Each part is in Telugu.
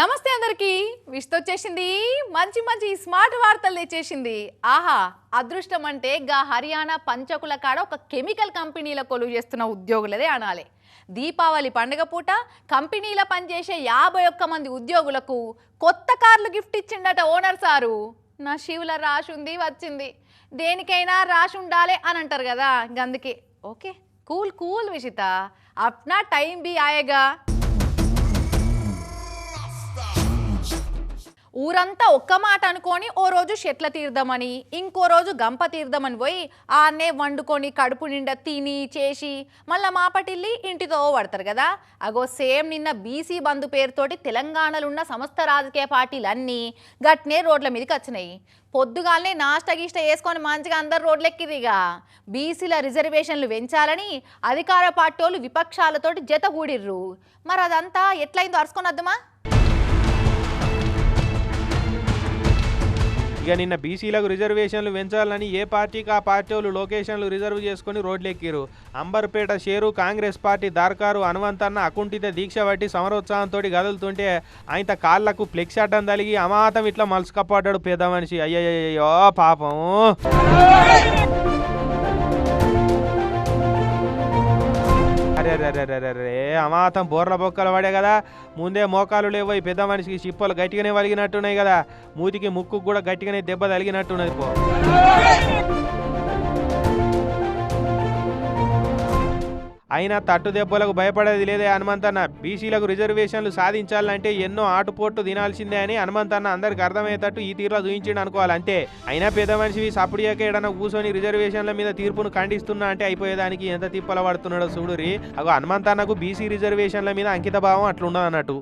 నమస్తే అందరికి. విష్తో వచ్చేసింది. మంచి మంచి స్మార్ట్ వార్తలు తెచ్చేసింది. ఆహా అదృష్టం అంటే గా హర్యానా పంచకుల కాడ ఒక కెమికల్ కంపెనీల కొలువు చేస్తున్న ఉద్యోగులదే అనాలి. దీపావళి పండుగ పూట కంపెనీల పనిచేసే యాభై ఒక్క మంది ఉద్యోగులకు కొత్త కార్లు గిఫ్ట్ ఇచ్చిండట ఓనర్ సారు. నా శివుల రాశి ఉంది వచ్చింది. దేనికైనా రాసి ఉండాలి అని అంటారు కదా అందుకే. Okay cool cool విషిత. అప్నా టైం బి ఆయేగా. ఊరంతా ఒక్క మాట అనుకొని ఓ రోజు చెట్ల తీర్దామని ఇంకో రోజు గంప తీర్దామని పోయి ఆనే వండుకొని కడుపు నిండా తిని చేసి మళ్ళీ మాపటిల్లి ఇంటితో పడతారు కదా. అగో సేమ్ నిన్న బీసీ బంధు పేరుతోటి తెలంగాణలో ఉన్న సమస్త రాజకీయ పార్టీలన్నీ గట్నే రోడ్ల మీదకి వచ్చినాయి. పొద్దుగాలనే నాష్ట గీష్ట వేసుకొని మంచిగా అందరు రోడ్లెక్కిరిగా బీసీల రిజర్వేషన్లు పెంచాలని అధికార పార్టీ వాళ్ళు విపక్షాలతోటి జత కూడిర్రు. మరి అదంతా ఎట్లయిందో అరుసుకొని వద్దామా? ఇక నిన్న బీసీలకు రిజర్వేషన్లు పెంచాలని ఏ పార్టీకి ఆ పార్టీ వాళ్ళు లొకేషన్లు రిజర్వ్ చేసుకుని రోడ్లెక్కిరు అంబర్పేట షేరు కాంగ్రెస్ పార్టీ దార్కారు హనుమంతన్న అకుంఠిత దీక్ష పట్టి సమరోత్సాహంతో గదులుతుంటే ఆయన కాళ్ళకు ఫ్లెక్స్ అడ్డం తలిగి అమాతం ఇట్లా మలుసుకప్పడ్డాడు పెద్ద మనిషి. అయ్యయ్యో పాపం. అరే అమాతం బోర్ల బొక్కలు పడే కదా. ముందే మోకాలు లేవు ఈ పెద్ద మనిషికి చిప్పలు గట్టిగానే వలిగినట్టున్నాయి కదా. మూతికి ముక్కు కూడా గట్టిగానే దెబ్బ తలిగినట్టున్నది పో. అయినా తట్టు దెబ్బలకు భయపడేది లేదే హనుమంతన్న. బీసీలకు రిజర్వేషన్లు సాధించాలంటే ఎన్నో ఆటుపోట్లు తినాల్సిందే అని హనుమంతన్న అందరికి అర్థమయ్యేటట్టు ఈ తీరులో చూయించిండు అనుకోవాలి అంతే. అయినా పెద్ద మనిషివి సప్పుడియాక ఏడన్నా కూర్చొని రిజర్వేషన్ల మీద తీర్పును ఖండిస్తున్నా అంటే అయిపోయేదానికి ఎంత తిప్పల పడుతున్నాడో చూడురి అగో హనుమంతన్నకు బీసీ రిజర్వేషన్ల మీద అంకిత భావం అట్లుండదు అన్నట్టు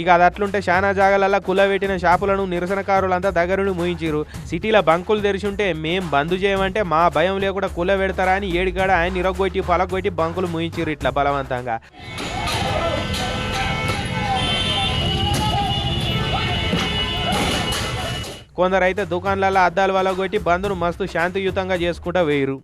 ఇక అది అట్లుంటే శానా జాగాలల్లా కులవెట్టిన షాపులను నిరసనకారులంతా దగ్గరుండి ముయించారు సిటీలో బంకులు తెరిచుంటే మేం బంద్ చేయమంటే మా భయం లేకుండా కుల పెడతారా అని ఏడికాడ ఆయన నిరగొట్టి పలగొట్టి బంకులు ముయించారు ఇట్లా బలవంతంగా. కొందరైతే దుకాణాలలో అద్దాలు వల్ల కొట్టి బంద్ను మస్తు శాంతియుతంగా చేసుకుంటా వేయరు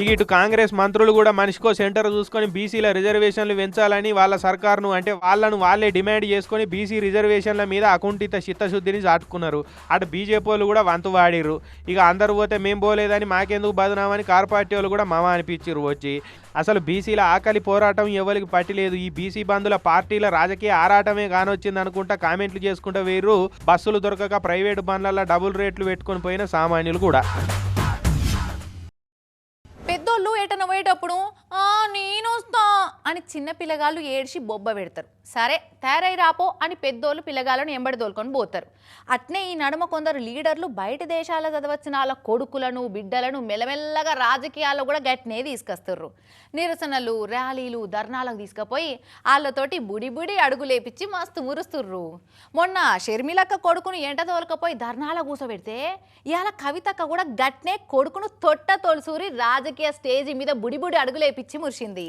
ఇక ఇటు కాంగ్రెస్ మంత్రులు కూడా మనిషికో సెంటర్ చూసుకొని బీసీల రిజర్వేషన్లు పెంచాలని వాళ్ళ సర్కారును అంటే వాళ్ళను వాళ్ళే డిమాండ్ చేసుకొని బీసీ రిజర్వేషన్ల మీద అకుంఠిత చిత్తశుద్ధిని చాటుకున్నారు. అటు బీజేపీ వాళ్ళు కూడా వంతు వాడిరు ఇక అందరు పోతే మేము పోలేదని మాకెందుకు బదునామని కార్ పార్టీ వాళ్ళు కూడా మమ అనిపించారు వచ్చి. అసలు బీసీల ఆకలి పోరాటం ఎవరికి పట్టిలేదు. ఈ బీసీ బంధుల పార్టీల రాజకీయ ఆరాటమే కానొచ్చింది అనుకుంటా కామెంట్లు చేసుకుంటా వేరు బస్సులు దొరకక ప్రైవేటు బండ్లలో డబుల్ రేట్లు పెట్టుకొని పోయిన సామాన్యులు కూడా. వాళ్ళు ఏటన పోయేటప్పుడు నేను వస్తా అని చిన్న పిల్లగాళ్ళు ఏడ్చి బొబ్బ పెడతారు. సరే తయారై రాపో అని పెద్దోళ్ళు పిల్లగాళ్ళను ఎంబడి తోలుకొని పోతారు. అట్నే ఈ నడుమ కొందరు లీడర్లు బయట దేశాల చదవచ్చిన వాళ్ళ కొడుకులను బిడ్డలను మెల్లమెల్లగా రాజకీయాల్లో కూడా గట్టినే తీసుకొస్తారు నిరసనలు ర్యాలీలు ధర్నాలకు తీసుకుపోయి వాళ్ళతోటి బుడి బుడి అడుగులేపించి మస్తు మురుస్తుర్రు. మొన్న షర్మిలక్క కొడుకును ఎంట తోలకపోయి ధర్నాల కూసబెడితే ఇవాళ కవితక్క కూడా గట్నే కొడుకును తొట్ట తోలుసూరి రాజకీయ స్టేజి మీద బుడి బుడి అడుగులేపిచ్చి మురిసింది.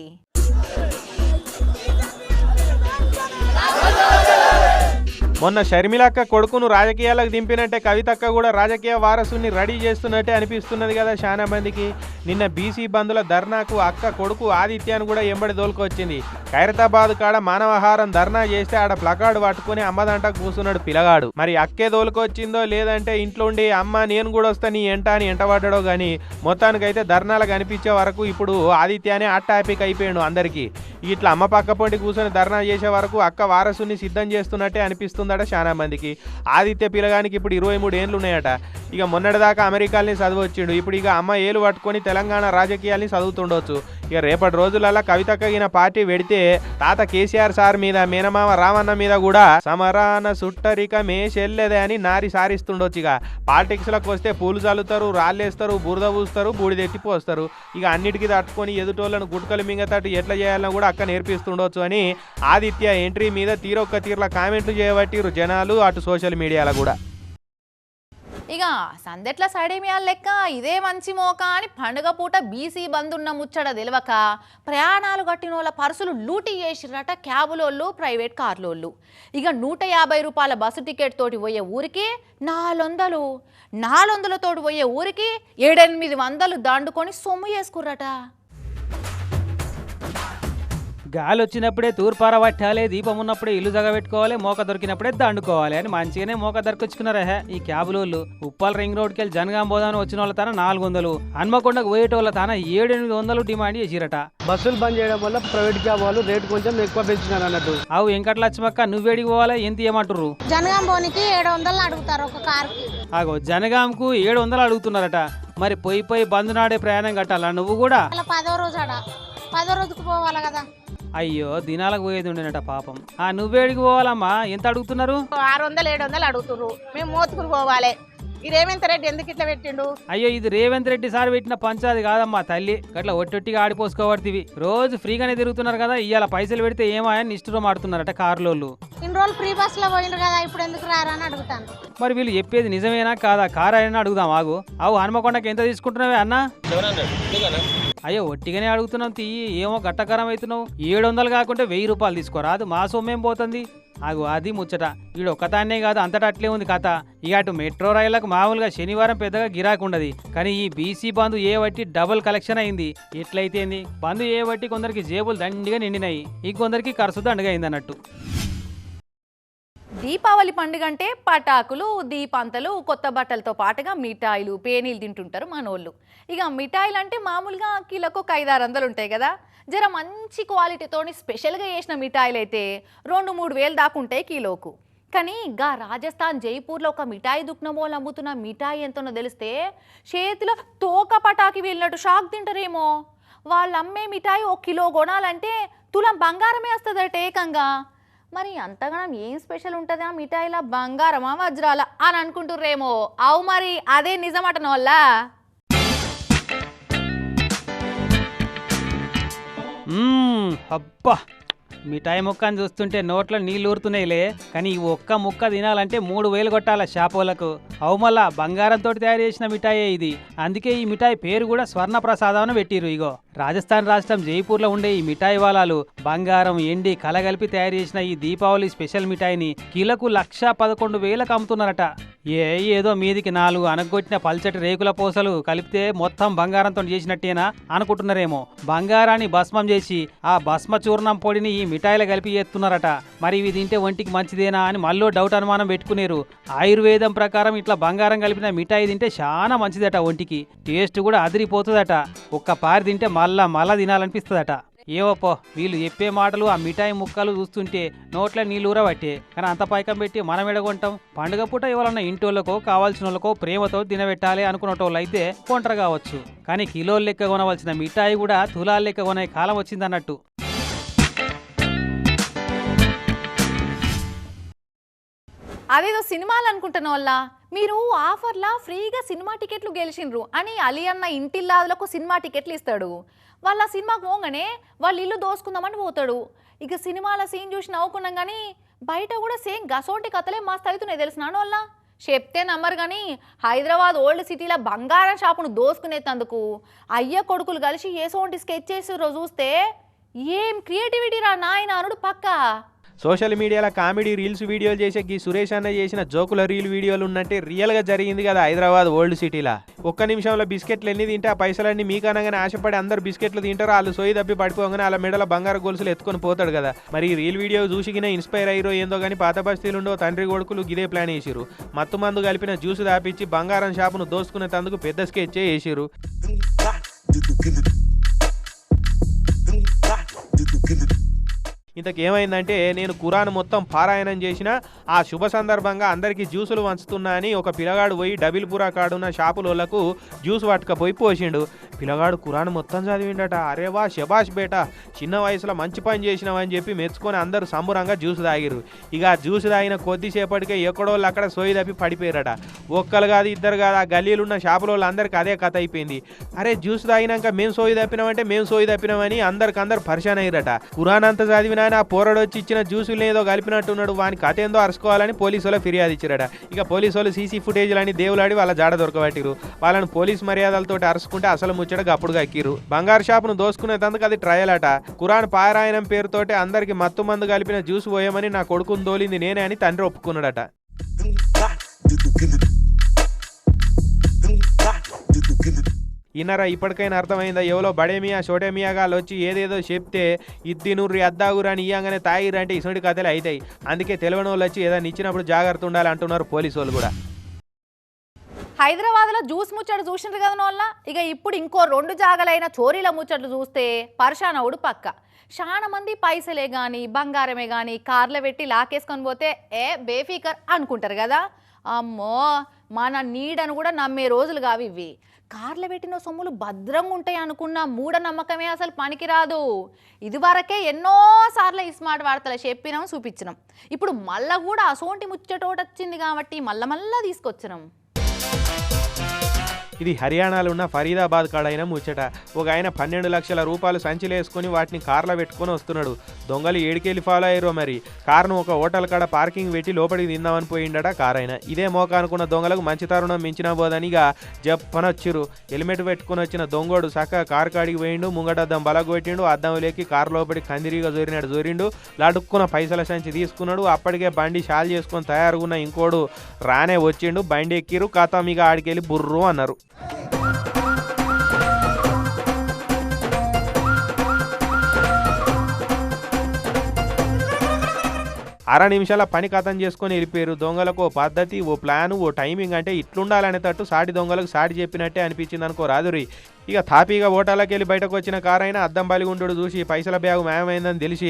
మొన్న షర్మిలక్క కొడుకును రాజకీయాలకు దింపినట్టే కవితక్క కూడా రాజకీయ వారసుని రెడీ చేస్తున్నట్టే అనిపిస్తున్నది కదా చాలా మందికి. నిన్న బీసీ బంధుల ధర్నాకు అక్క కొడుకు ఆదిత్యాన్ని కూడా ఎంబడి దోలుకొచ్చింది. ఖైరతాబాద్ కాడ మానవహారం ధర్నా చేస్తే ఆడ ప్లకార్డు పట్టుకుని అమ్మదంట కూర్చున్నాడు పిలగాడు. మరి అక్కే దోలుకొచ్చిందో లేదంటే ఇంట్లో ఉండి అమ్మ నేను కూడా వస్తా నీ ఎంట అని ఎంటబడ్డాడో కానీ మొత్తానికైతే ధర్నాలు కనిపించే వరకు ఇప్పుడు ఆదిత్యానే ఆ టాపిక్ అయిపోయాడు అందరికీ. ఇట్లా అమ్మ పక్క పొంటి కూర్చొని ధర్నా చేసే వరకు అక్క వారసుని సిద్ధం చేస్తున్నట్టే అనిపిస్తుంది ఉందట చాలా మందికి. ఆదిత్య పిల్లగానికి ఇప్పుడు ఇరవై మూడు ఏళ్ళు ఉన్నాయట ఇక మొన్నటిదాకా అమెరికాల్ని చదివొచ్చిండు. ఇప్పుడు ఇక అమ్మ ఏలు పట్టుకొని తెలంగాణ రాజకీయాల్ని చదువుతుండొచ్చు. ఇక రేపటి రోజులలో కవితక్కగిన పార్టీ పెడితే తాత కేసీఆర్ సార్ మీద మేనమామ రామన్న మీద కూడా సమరాన సుట్టరిక చెల్లెదే అని నారి సారిస్తుండొచ్చు ఇక. పాలిటిక్స్లకు వస్తే పూలు చల్లుతారు రాళ్ళేస్తారు బురద పూస్తారు బూడిదెత్తి పోస్తారు. ఇక అన్నిటికీ తట్టుకొని ఎదుటోళ్ళను గుట్కలు మింగతట్టు ఎట్లా చేయాలని కూడా అక్క నేర్పిస్తుండొచ్చు అని ఆదిత్య ఎంట్రీ మీద తీరొక్క తీర్ల కామెంట్లు చేయబట్టిరు జనాలు అటు సోషల్ మీడియాలో కూడా. ఇక సందెట్ల సడేమియాల లెక్క ఇదే మంచి మోక అని పండుగ పూట బీసీ బందున్న ముచ్చట తెలియక ప్రయాణాలు కట్టిన వాళ్ళ పర్సులు లూటీ చేసిరట క్యాబులోళ్ళు ప్రైవేట్ కార్లోళ్ళు. ఇక నూట యాభై రూపాయల బస్సు టికెట్ తోటి పోయే ఊరికి నాలుగు వందలు నాలుగు పోయే ఊరికి ఏడెనిమిది వందలు దండుకొని సొమ్ము చేసుకుర్రట. గాలి వచ్చినప్పుడే తూర్పార పట్టాలి దీపం ఉన్నప్పుడే ఇల్లు జగబెట్టుకోవాలి మోక దొరికినప్పుడే దండుకోవాలి అని మంచిగానే మోక దొరికొచ్చుకున్నారా. హే ఈ క్యాబులోళ్ళు ఉప్పల్ రింగ్ రోడ్కి వెళ్ళి జనగాం పోదామని వచ్చిన వాళ్ళ తన నాలుగు వందలు హన్మకొండకు పోయేటోళ్ళ తన ఏడు ఎనిమిది వందలు డిమాండ్ చేసిరట. బస్సులు బంద్ చేయడం వల్ల ప్రైవేట్ క్యాబ్ వాళ్ళు రేటు కొంచెం ఎక్కువ పెంచినారు అన్నట్టు. అవు వెంకటలక్ష్మక్క నువ్వేడికి పోవాలి? ఎంత ఇవ్వమంటుర్రు జనగాం పోనీకి ఏడు వందలు అడుగుతారు ఒక కార్కి. ఆగో జనగాంకు ఏడు వందలు అడుగుతున్నారట. మరి పోయి పోయి బంద్ నాడే ప్రయాణం కట్టాలా నువ్వు కూడా? పదో రోజు పదో రోజుకు పోవాలి కదా. అయ్యో దినాలకు పోయేది ఉండేనట పాపం. ఆ నువ్వేడికి పోవాలమ్మా. ఎంత అడుగుతున్నారు? ఆరు వందలు ఏడు వందలు అడుగుతుర్రు. మేము మోతుకుని పోవాలి. ఇదేమేంత రేటు ఎందుకు ఇట్లా పెట్టిండు? అయ్యో ఇది రేవంత్ రెడ్డి సార్ పెట్టిన పంచాది కాదమ్మా తల్లి. గట్ల ఒట్టొట్టిగా ఆడిపోసుకోబడితివి. రోజు ఫ్రీగానే తిరుగుతున్నారు కదా ఇవాళ పైసలు పెడితే ఏమాయని నిష్ఠురం ఆడుతున్నారట కార్లోళ్ళు. ఇన్ని రోజులు ఫ్రీ బస్సులో పోయినారు కదా ఇప్పుడు ఎందుకు రారా అని అడుగుతాను మరి వీళ్ళు చెప్పేది నిజమేనా కాదా? కార్ అయినా అడుగుదాం ఆగు. అవు హనుమకొండకి ఎంత తీసుకుంటున్నావే అన్నా. అయ్యో ఒట్టిగానే అడుగుతున్నాం తీయి ఏమో గట్టకరం అవుతున్నావు ఏడు వందలు కాకుంటే వెయ్యి రూపాయలు తీసుకోరాదు మా సొమ్మేం పోతుంది? అగు అది ముచ్చట. వీడు ఒక్కతాన్నే కాదు అంతటా అట్లే ఉంది కథ. ఇక అటు మెట్రో రైళ్ళకు మామూలుగా శనివారం పెద్దగా గిరాకు ఉండదు. కానీ ఈ బీసీ బంధు ఏ బట్టి డబుల్ కలెక్షన్ అయింది? ఎట్లయితేంది? బంధు ఏ బట్టి కొందరికి జేబులు దండిగా నిండినాయి. ఇంకొందరికి ఖర్చు దండగా అయింది అన్నట్టు దీపావళి పండుగ అంటే పటాకులు దీపంతలు కొత్త బట్టలతో పాటుగా మిఠాయిలు పేనీలు తింటుంటారు మనోళ్ళు. ఇక మిఠాయిలు అంటే మామూలుగా కిలోకు ఒక ఐదారు వందలు ఉంటాయి కదా. జర మంచి క్వాలిటీతోని స్పెషల్గా చేసిన మిఠాయిలు అయితే రెండు మూడు వేలు దాకా ఉంటాయి కిలోకు. కానీ గా రాజస్థాన్ జైపూర్లో ఒక మిఠాయి దుక్నమోలు అమ్ముతున్న మిఠాయి ఎంతనో తెలిస్తే చేతిలో తోక పటాకి వెళ్ళినట్టు షాక్ తింటారేమో. వాళ్ళు అమ్మే మిఠాయి ఒక కిలో కొనాలంటే తులం బంగారమే వస్తుందట ఏకంగా. మరి అంతగానం ఏం స్పెషల్ ఉంటుందా మిఠాయిలా బంగారమా వజ్రాల అని అనుకుంటుర్రేమో? అవు మరి అదే నిజమటన వల్ల? అబ్బా. మిఠాయి ముక్కని చూస్తుంటే నోట్లో నీళ్ళు ఊరుతున్నాయిలే. కానీ ఈ ఒక్క ముక్క తినాలంటే మూడు వేలు కొట్టాల షాపోలకు అవుమల్ల బంగారంతో తయారు చేసిన మిఠాయే ఇది. అందుకే ఈ మిఠాయి పేరు కూడా స్వర్ణ ప్రసాదం అని పెట్టిరు ఇగో. రాజస్థాన్ రాష్ట్రం జైపూర్లో ఉండే ఈ మిఠాయి వాలాలు బంగారం ఎండి కలగలిపి తయారు చేసిన ఈ దీపావళి స్పెషల్ మిఠాయిని కిలకు లక్ష పదకొండు వేలకు అమ్ముతున్నారట. ఏ ఏదో మీదికి నాలుగు అనగొట్టిన పల్చటి రేకుల పూసలు కలిపితే మొత్తం బంగారంతో చేసినట్టేనా అనుకుంటున్నారేమో. బంగారాన్ని భస్మం చేసి ఆ భస్మ చూర్ణం పొడిని ఈ మిఠాయిలు కలిపి ఎత్తున్నారట మరి ఇవి తింటే ఒంటికి మంచిదేనా అని మళ్ళీ డౌట్ అనుమానం పెట్టుకునేరు. ఆయుర్వేదం ప్రకారం ఇట్లా బంగారం కలిపిన మిఠాయి తింటే చాలా మంచిదట ఒంటికి. టేస్ట్ కూడా అదిరిపోతుందట. ఒక్క పారి తింటే మళ్ళా మళ్ళా తినాలనిపిస్తుందట. ఏవోపో వీళ్ళు చెప్పే మాటలు ఆ మిఠాయి ముక్కలు చూస్తుంటే నోట్ల నీళ్ళు ఊరబట్టే. కానీ అంత పైకం పెట్టి మనం ఎడగొంటాం పండుగ పూట ఎవరన్నా ఇంటోళ్ళకో కావాల్సిన వాళ్ళకో ప్రేమతో తినబెట్టాలి వాళ్ళు అయితే కొంటరు కావచ్చు. కానీ కిలోలు లెక్క కొనవలసిన మిఠాయి కూడా తులాలు లెక్క కొనే కాలం వచ్చిందన్నట్టు. అదేదో సినిమాలు అనుకుంటున్న వల్ల మీరు ఆఫర్లా ఫ్రీగా సినిమా టికెట్లు గెలిచిండ్రు. అని అలీ అన్న ఇంటిల్లాదులకు సినిమా టికెట్లు ఇస్తాడు. వాళ్ళ సినిమాకు పోగానే వాళ్ళు ఇల్లు దోసుకుందామని పోతాడు. ఇక సినిమాల సీన్ చూసి నవ్వుకున్నాం కానీ బయట కూడా సేమ్ గసోంటి కథలే మస్తు అవుతున్నాయి తెలిసినాను వల్ల చెప్తే నమ్మరు కానీ హైదరాబాద్ ఓల్డ్ సిటీలో బంగారం షాపును దోసుకునేటందుకు అయ్య కొడుకులు కలిసి ఏసోంటి స్కెచ్ చేసి చూస్తే ఏం క్రియేటివిటీ రా నాయన అనుడు పక్కా? సోషల్ మీడియాలో కామెడీ రీల్స్ వీడియోలు చేసే గీ సురేష్ అన్న చేసిన జోకుల రీల్ వీడియోలు ఉన్నట్టే రియల్గా జరిగింది కదా హైదరాబాద్ ఓల్డ్ సిటీలా. ఒక్క నిమిషంలో బిస్కెట్లు ఎన్ని తింటే ఆ పైసలన్నీ మీకు అనగానే ఆశపడి అందరు బిస్కెట్లు తింటారు వాళ్ళు సోయి దప్పి పడిపోగానే వాళ్ళ మెడల బంగారు గొలుసులు ఎత్తుకొని పోతాడు కదా. మరి రీల్ వీడియో చూసిగిన ఇన్స్పైర్ అయ్యారో ఏందో కానీ పాత బస్తీలు ఉండో తండ్రి కొడుకులు గిదే ప్లాన్ వేసిరు మత్తు మందు కలిపిన జ్యూస్ దాపించి బంగారం షాపును దోసుకునే తందుకు పెద్ద స్కెచ్ వేసిరు ఇంతకేమైందంటే నేను కురాన్ మొత్తం పారాయణం చేసిన ఆ శుభ సందర్భంగా అందరికీ జ్యూసులు వంచుతున్నా అని ఒక పిల్లగాడు పోయి డబిల్పురా కాడున్న షాపులోళ్ళకు జ్యూస్ పట్టుకపోయి పోసిండు. పిల్లగాడు కురాన్ మొత్తం చదివిండట. అరే వా శబాష్ బేట చిన్న వయసులో మంచి పని చేసినావని చెప్పి మెచ్చుకొని అందరూ సంబురంగా జ్యూస్ తాగిరు ఇక ఆ జ్యూస్ తాగిన కొద్దిసేపటికే ఎక్కడోళ్ళు అక్కడ సోయి తప్పి పడిపోయారట. ఒక్కరు కాదు ఇద్దరు కాదు ఆ గల్లీలు ఉన్న షాపుల వాళ్ళందరికీ అదే కథ అయిపోయింది. అరే జ్యూస్ తాగినాక మేము సోయి తప్పినామంటే మేము సోయి తప్పినామని అందరికి అందరు పరిశాన్ అయ్యారట. కురాన్ అంతా చదివినా ఆ పోరడు వచ్చి ఇచ్చిన జ్యూసులు ఏదో కలిపినట్టున్నాడు. వాని కథ ఏందో అరుచుకోవాలని పోలీసు వాళ్ళు ఫిర్యాదు ఇచ్చారట. ఇక పోలీసు వాళ్ళు సీసీ ఫుటేజ్లని దేవులాడి వాళ్ళ జాడ దొరకబట్టిరు వాళ్ళని పోలీస్ మర్యాదలతో అరుచుకుంటే అసలు ముచ్చట అప్పుడుగా ఎక్కిరు బంగారు షాపును దోసుకునేందుకు అది ట్రయల్ అట కురాన్ పారాయణం పేరుతోటి అందరికి మత్తు మందు కలిపిన జ్యూస్ పోయమని నా కొడుకుని దోలింది నేనే అని తండ్రి ఒప్పుకున్నాడట. ఇన్నరా ఇప్పటికైనా అర్థమైందా? ఎవరో బడేమియా షోటేమియాగాలు వచ్చి ఏదేదో చెప్తే ఇద్దినుర్రి అద్దాగురు అని ఇయ్యంగానే తాగిరంటే ఇసుంటి కథలు అవుతాయి అందుకే తెలియని వాళ్ళు వచ్చి ఏదైనా ఇచ్చినప్పుడు జాగ్రత్త ఉండాలి అంటున్నారు పోలీసు వాళ్ళు కూడా. హైదరాబాద్లో జ్యూస్ ముచ్చట్లు చూసిండ్రు కదా వాళ్ళ ఇక ఇప్పుడు ఇంకో రెండు జాగలైన చోరీల ముచ్చట్లు చూస్తే పర్షానవుడు పక్క. చాలా మంది పైసలే కానీ బంగారమే కానీ కార్లో పెట్టి లాకేసుకొని పోతే ఏ బేఫీకర్ అనుకుంటారు కదా? అమ్మో మన నీడను కూడా నమ్మే రోజులు కావు ఇవి. కార్లో పెట్టిన సొమ్ములు భద్రంగా ఉంటాయి అనుకున్న మూఢనమ్మకమే అసలు పనికిరాదు. ఇదివరకే ఎన్నోసార్లు ఈ స్మార్ట్ వార్తలు చెప్పినాం చూపించినాం. ఇప్పుడు మళ్ళా కూడా అసోంటి ముచ్చటోటొచ్చింది కాబట్టి మళ్ళా మళ్ళా తీసుకొచ్చినాం. ఇది హర్యానాలో ఉన్న ఫరీదాబాద్ కాడైన ముచ్చట. ఒక ఆయన పన్నెండు లక్షల రూపాయలు సంచిలో వేసుకొని వాటిని కార్లో పెట్టుకొని వస్తున్నాడు. దొంగలు ఏడికెళ్ళి ఫాలో అయ్యారో మరి. కారును ఒక హోటల్ కాడ పార్కింగ్ పెట్టి లోపలికి తిందామని పోయిండట కార్ అయినా ఇదే మోక అనుకున్న దొంగలకు మంచి తరుణం మించినా పోదని ఇక జప్పనొచ్చిరు హెల్మెట్ పెట్టుకొని వచ్చిన దొంగోడు సక్క కారు కాడికి పోయిండు ముంగట అద్దం బలగొట్టిండు అద్దం లేకి కారు లోపలి కందిరిగా జోరినాడు జోరిండు లడుక్కున్న పైసల సంచి తీసుకున్నాడు అప్పటికే బండి షాల్ చేసుకొని తయారుగున్న ఇంకోడు రానే వచ్చిండు బండి ఎక్కిరు కథ మీకు ఆడికెళ్ళి బుర్రు అన్నారు. అర నిమిషాల పని కథం చేసుకొని వెళ్ళిపోయారు. దొంగలకు ఓ పద్ధతి ఓ ప్లాన్ ఓ టైమింగ్ అంటే ఇట్లుండాలనేటట్టు సాటి దొంగలకు సాటి చెప్పినట్టే అనిపించింది అనుకో రాదురి ఇక తాపీగా ఓటాలకి వెళ్ళి బయటకు వచ్చిన కారైనా అద్దం బలిగుండు చూసి పైసల బ్యాగు మాయమైందని తెలిసి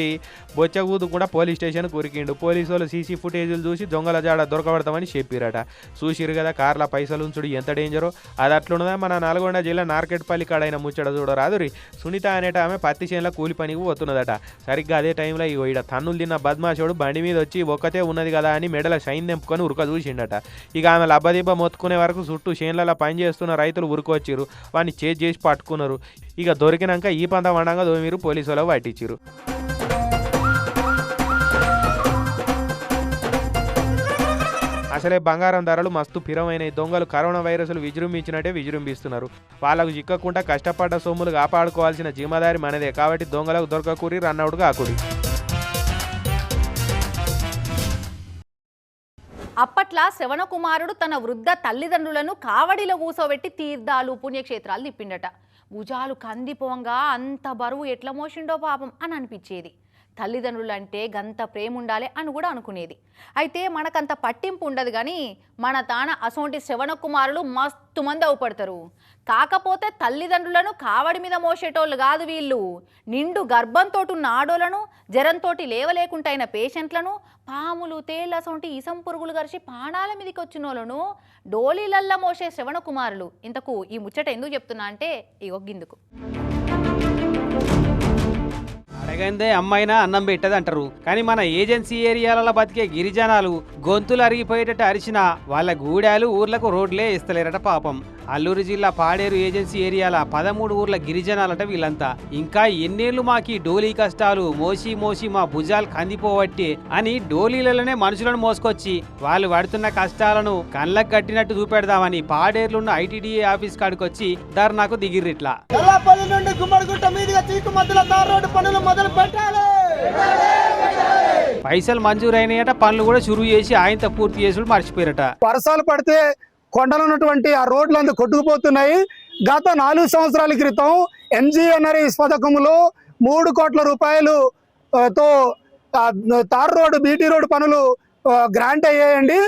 బొచ్చగూదు కూడా పోలీస్ స్టేషన్ కురికిండు పోలీసు వాళ్ళు సీసీ ఫుటేజీలు చూసి దొంగల జాడ దొరకబడతామని చెప్పిరట. చూసిరు కదా కార్ల పైసలు ఉంచుడు ఎంత డేంజరో. అది అట్లున్నదా? మన నల్గొండ జిల్లా నార్కెట్పల్లి కాడైన ముచ్చట చూడరాదురి. సునీత అనేట ఆమె పత్తి చేనుల కూలి పనికి పోతున్నదట. సరిగ్గా అదే టైంలో ఇగో ఈడ తన్నులు తిన్న బద్మాషోడు బండి మీద వచ్చి ఒక్కతే ఉన్నది కదా అని మెడల షైన్ తెంపుకొని ఉరక చూసిండట. ఇక ఆమె లబ్బదిబ్బ మొత్తుకునే వరకు చుట్టూ చేన్లలో పని చేస్తున్న రైతులు ఉరుకొచ్చిరు. వాడిని చేజ్ చేసి పట్టుకున్నారు. ఇక దొరికినాక ఈ పంత వండంగా దోమిరు పోలీసు వాళ్ళు పట్టించారు అసలే బంగారం ధరలు మస్తు పిరమైన దొంగలు కరోనా వైరస్లు విజృంభించినట్టే విజృంభిస్తున్నారు. వాళ్ళకు చిక్కకుండా కష్టపడ్డ సొమ్ములు కాపాడుకోవాల్సిన జిమ్మదారి మనదే. కాబట్టి దొంగలకు దొరకకూరి రన్అవుట్ కాకూడదు అప్పట్లా శవణకుమారుడు తన వృద్ధ తల్లిదండ్రులను కావడిలో కూసోబెట్టి తీర్థాలు పుణ్యక్షేత్రాలు తిప్పిండట. భుజాలు కందిపోంగా అంత బరువు ఎట్ల మోసిండో పాపం అని అనిపించేది. తల్లిదండ్రులు అంటే గంత ప్రేమ ఉండాలి అని కూడా అనుకునేది. అయితే మనకంత పట్టింపు ఉండదు కానీ మన తాన అసోంటి శ్రవణకుమారులు మస్తు మంది అవుపడతారు. కాకపోతే తల్లిదండ్రులను కావడి మీద మోసేటోళ్ళు కాదు వీళ్ళు. నిండు గర్భంతో ఉన్న ఆడోళ్ళను జ్వరంతోటి అయిన పేషెంట్లను పాములు తేళ్ళ అసోంటి ఇసం పురుగులు కలిసి పాణాల మీదకి వచ్చిన వాళ్ళను డోలీలల్లా మోసే శ్రవణ కుమారులు ఇంతకు ఈ ముచ్చట ఎందుకు చెప్తున్నా అంటే ఈ ఒగ్గిందుకు అడగందే అమ్మైనా అన్నం పెట్టదు అంటారు కానీ మన ఏజెన్సీ ఏరియాలలో బతికే గిరిజనాలు గొంతులు అరిగిపోయేటట్టు అరిచినా వాళ్ళ గూడాలు ఊర్లకు రోడ్లే ఇస్తలేరట పాపం. అల్లూరు జిల్లా పాడేరు ఏజెన్సీ ఏరియాల పదమూడు ఊర్ల గిరిజనాలట వీళ్ళంతా. ఇంకా ఎన్నేళ్ళు మాకి డోలీ కష్టాలు మోసి మోసి మా భుజాలు కందిపోవట్టి అని డోలీలలోనే మనుషులను మోసుకొచ్చి వాళ్ళు పడుతున్న కష్టాలను కళ్ళకు కట్టినట్టు చూపెడదామని పాడేరులున్న ఐటీడీఏ ఆఫీస్ కాడికొచ్చి ధర్నాకు దిగిర్రిట్లా. ఎల్లపల్లి నుండి గుమ్మడిగుట్ట మీదుగా చీకు మధ్యలో తార్ రోడ్డు పనులు మొదలు పెట్టాలి. పైసలు మంజూరైనాయట పనులు కూడా చురువు చేసి ఆయనతో పూర్తి చేసుడు మర్చిపోయారట. వర్షాలు పడితే కొండలు ఉన్నటువంటి ఆ రోడ్లు కొట్టుకుపోతున్నాయి. గత నాలుగు సంవత్సరాల క్రితం ఎంజీఎన్ఆర్ఎస్ పథకంలో మూడు కోట్ల రూపాయలు తో తార్ రోడ్డు బీటీ రోడ్డు పనులు గ్రాంట్ అయ్యాయండి.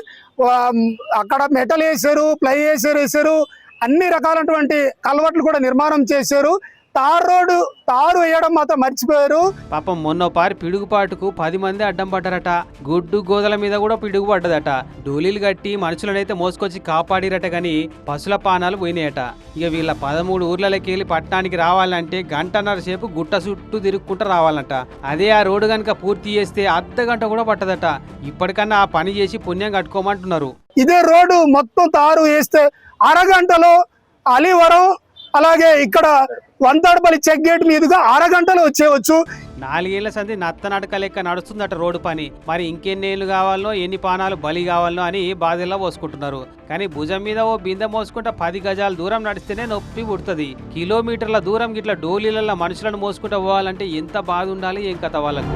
అక్కడ మెటల్ వేసారు ప్లై వేసారు వేసారు అన్ని రకాలైనటువంటి కలవట్లు కూడా నిర్మాణం చేశారు. తార్ రోడ్డు తారు వేయడం మాత్రం మర్చిపోయారు. పాపం మొన్న పారి పిడుగుపాటుకు పది మంది అడ్డం పడ్డారట. గుడ్డు గోదల మీద కూడా పిడుగు పడ్డదట డోలీలు కట్టి మనుషులనైతే మోసుకొచ్చి కాపాడిరట గాని పశుల పానాలు పోయినాయట. ఇక వీళ్ళ పదమూడు ఊర్లలోకి వెళ్ళి పట్టణానికి రావాలంటే గంటన్నర సేపు గుట్ట చుట్టూ తిరుక్కుంటూ రావాలంట. అదే ఆ రోడ్డు కనుక పూర్తి చేస్తే అర్ధ గంట కూడా పట్టదట. ఇప్పటికన్నా ఆ పని చేసి పుణ్యం కట్టుకోమంటున్నారు. ఇదే రోడ్డు మొత్తం తారు వేస్తే అరగంటలో అలీవరం అలాగే ఇక్కడ వంతాడపల్లి చెక్ గేట్ మీదుగా అరగంటలో వచ్చేయవచ్చు. నాలుగేళ్ళ సంది నత్తనడక లెక్క నడుస్తుందట రోడ్డు పని. మరి ఇంకెన్నేళ్ళు కావాలనో ఎన్ని పానాలు బలి కావాలనో అని బాధల్లో పోసుకుంటున్నారు. కానీ భుజం మీద ఓ బిందె మోసుకుంటా పది గజాల దూరం నడిస్తేనే నొప్పి పుడుతుంది. కిలోమీటర్ల దూరం గిట్ల డోలీలలో మనుషులను మోసుకుంటూ పోవాలంటే ఎంత బాధ ఉండాలి ఏం కథ వాళ్ళకు?